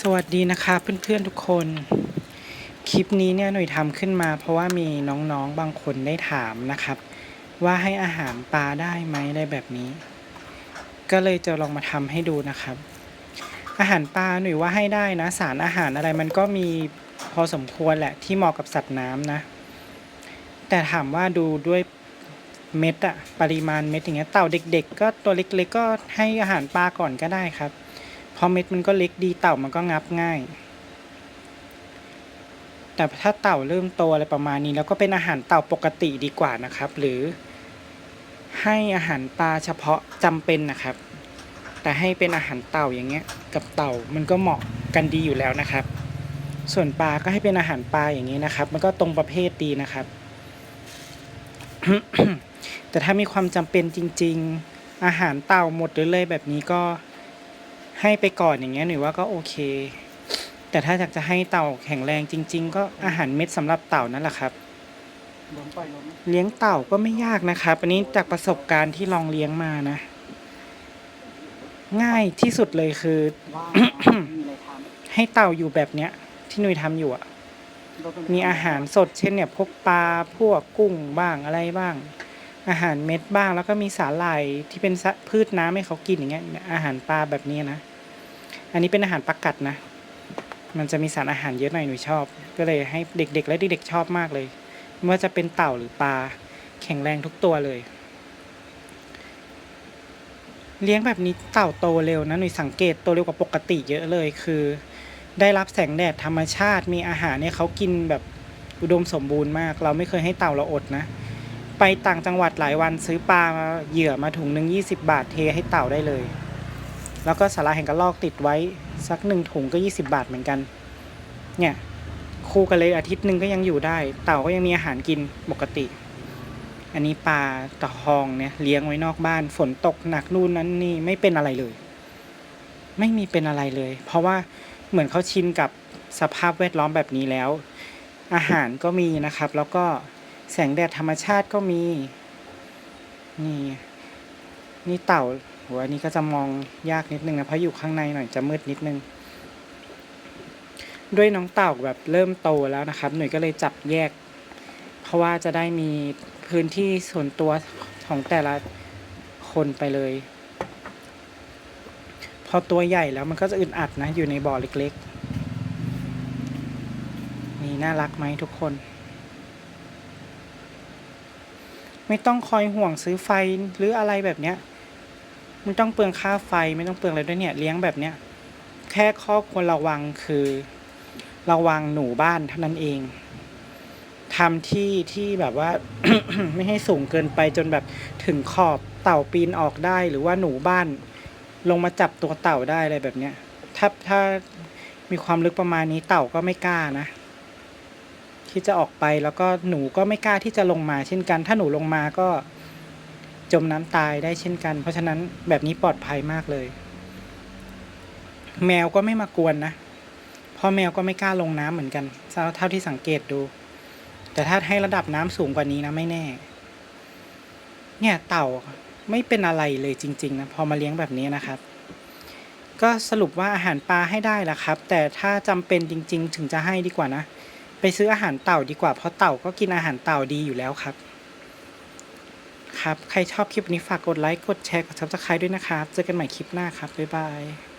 สวัสดีนะคะเพื่อนๆทุกคน คลิปนี้เนี่ยหน่อยทำขึ้นมา เพราะว่ามีน้องๆบางคนได้ถามนะครับ ว่าให้อาหารปลาได้ไหมอะไรแบบนี้ ก็เลยจะลองมาทำให้ดูนะครับ อาหารปลาหน่อยว่าให้ได้นะ สารอาหารอะไรมันก็มีพอสมควรแหละที่เหมาะกับสัตว์น้ำนะ แต่ถามว่าดูด้วยเม็ดอะปริมาณเม็ดอย่างเงี้ยเต่าเด็ก ๆ ก็ตัวเล็กๆก็ให้อาหารปลาก่อนก็ได้ครับ ราะเม็ดมันก็เล็กดีเต่ามันก็งับง่าย แต่ถ้าเต่าเริ่มโตอะไรประมาณนี้ แล้วก็เป็นอาหารเต่าปกติดีกว่านะครับ หรือให้อาหารปลาเฉพาะจำเป็นนะครับ แต่ให้เป็นอาหารเต่าอย่างเงี้ย กับเต่ามันก็เหมาะกันดีอยู่แล้วนะครับ ส่วนปลาก็ให้เป็นอาหารปลาอย่างนี้นะครับ มันก็ตรงประเภทดีนะครับ แต่ถ้ามีความจำเป็นจริง ๆ อาหารเต่าหมดหรือเลยแบบนี้ก็ ให้ไปก่อนอย่างเงี้ยหนูว่าก็โอเค แต่ถ้าอยากจะให้เต่าแข็งแรงจริง ๆ ก็อาหารเม็ดสำหรับเต่านั่นแหละครับ เลี้ยงเต่าก็ไม่ยากนะครับ อันนี้จากประสบการณ์ที่ลองเลี้ยงมานะ ง่ายที่สุดเลยคือ ให้เต่าอยู่แบบเนี้ย ที่หนุยทำอยู่อะมีอาหารสดเช่นเนี่ยพวกปลาพวกกุ้งบ้างอะไรบ้าง อาหารเม็ดบ้างแล้วก็มีสาหร่ายที่เป็นสะพืชน้ำให้เขากินอย่างเงี้ยอาหารปลาแบบนี้นะ อันนี้เป็นอาหารปลากัดนะ มันจะมีสารอาหารเยอะหน่อยหนูชอบ ก็เลยให้เด็กๆ และเด็กๆชอบมากเลย ไม่ว่าจะเป็นเต่าหรือปลา แข็งแรงทุกตัวเลย เลี้ยงแบบนี้เต่าโตเร็วนะหนูสังเกตโตเร็วกว่าปกติเยอะเลย คือ ได้รับแสงแดดธรรมชาติ มีอาหารเนี่ยเขากินแบบอุดมสมบูรณ์มาก เราไม่เคยให้เต่าเราอดนะ ไปต่างจังหวัดหลายวันซื้อปลามาเหยื่อมาถุงหนึ่งยี่สิบาทเทให้เต่าได้เลย แล้วก็สาระแห่งกระลอกติดไว้สักหนึ่งถุงก็ยี่สิบาทเหมือนกัน เนี่ยคู่กันเลยอาทิตย์หนึ่งก็ยังอยู่ได้ เต่าก็ยังมีอาหารกินปกติ อันนี้ปลาตะคองเนี่ยเลี้ยงไว้นอกบ้าน ฝนตกหนักนู่นนั้นนี่ไม่เป็นอะไรเลย ไม่มีเป็นอะไรเลย เพราะว่าเหมือนเขาชินกับสภาพแวดล้อมแบบนี้แล้ว อาหารก็มีนะครับ แล้วก็แสงแดดธรรมชาติก็มี นี่ นี่เต่า หัวนนี้ก็จะมองยากนิดนึงนะเพราะอยู่ข้างในหน่อยจะมืดนิดนึง ด้วยน้องเต่าแบบเริ่มโตแล้วนะครับ หน่วยก็เลยจับแยก เพราะว่าจะได้มีพื้นที่ส่วนตัวของแต่ละคนไปเลย พอตัวใหญ่แล้วมันก็จะอึดอัดนะ อยู่ในบ่อเล็กๆ นี่น่ารักไหมทุกคน ไม่ต้องคอยห่วงซื้อไฟหรืออะไรแบบเนี้ย ไม่ต้องเปลืองค่าไฟไม่ต้องเปลืองอะไรด้วยเนี่ยเลี้ยงแบบเนี้ยแค่ข้อควรระวังคือระวังหนูบ้านเท่านั้นเองทำที่ที่แบบว่า ไม่ให้สูงเกินไปจนแบบถึงขอบเต่าปีนออกได้ หรือว่าหนูบ้าน ลงมาจับตัวเต่าได้อะไรแบบเนี้ยถ้าถ้ามีความลึกประมาณนี้เต่าก็ไม่กล้านะ ที่จะออกไปแล้วก็หนูก็ไม่กล้าที่จะลงมาเช่นกัน ถ้าหนูลงมาก็ จมน้ำตายได้เช่นกัน เพราะฉะนั้นแบบนี้ปลอดภัยมากเลย แมวก็ไม่มากวนนะพราะแมวก็ไม่กล้าลงน้ำเหมือนกันเท่าที่สังเกตดู แต่ถ้าให้ระดับน้ำสูงกว่านี้นะไม่แน่ เนี่ยเต่าไม่เป็นอะไรเลยจริง ๆ นะ พอมาเลี้ยงแบบนี้นะครับ ก็สรุปว่าอาหารปลาให้ได้ละครับ แต่ถ้าจำเป็นจริง ๆ ถึงจะให้ดีกว่านะ ไปซื้ออาหารเต่าดีกว่าเพราะเต่าก็กินอาหารเต่าดีอยู่แล้วครับ ครับ ใครชอบคลิปนี้ฝากกดไลค์ กดแชร์ กดซับสไคร b e ด้วยนะครับ เจอกันใหม่คลิปหน้าครับ บ๊ายบาย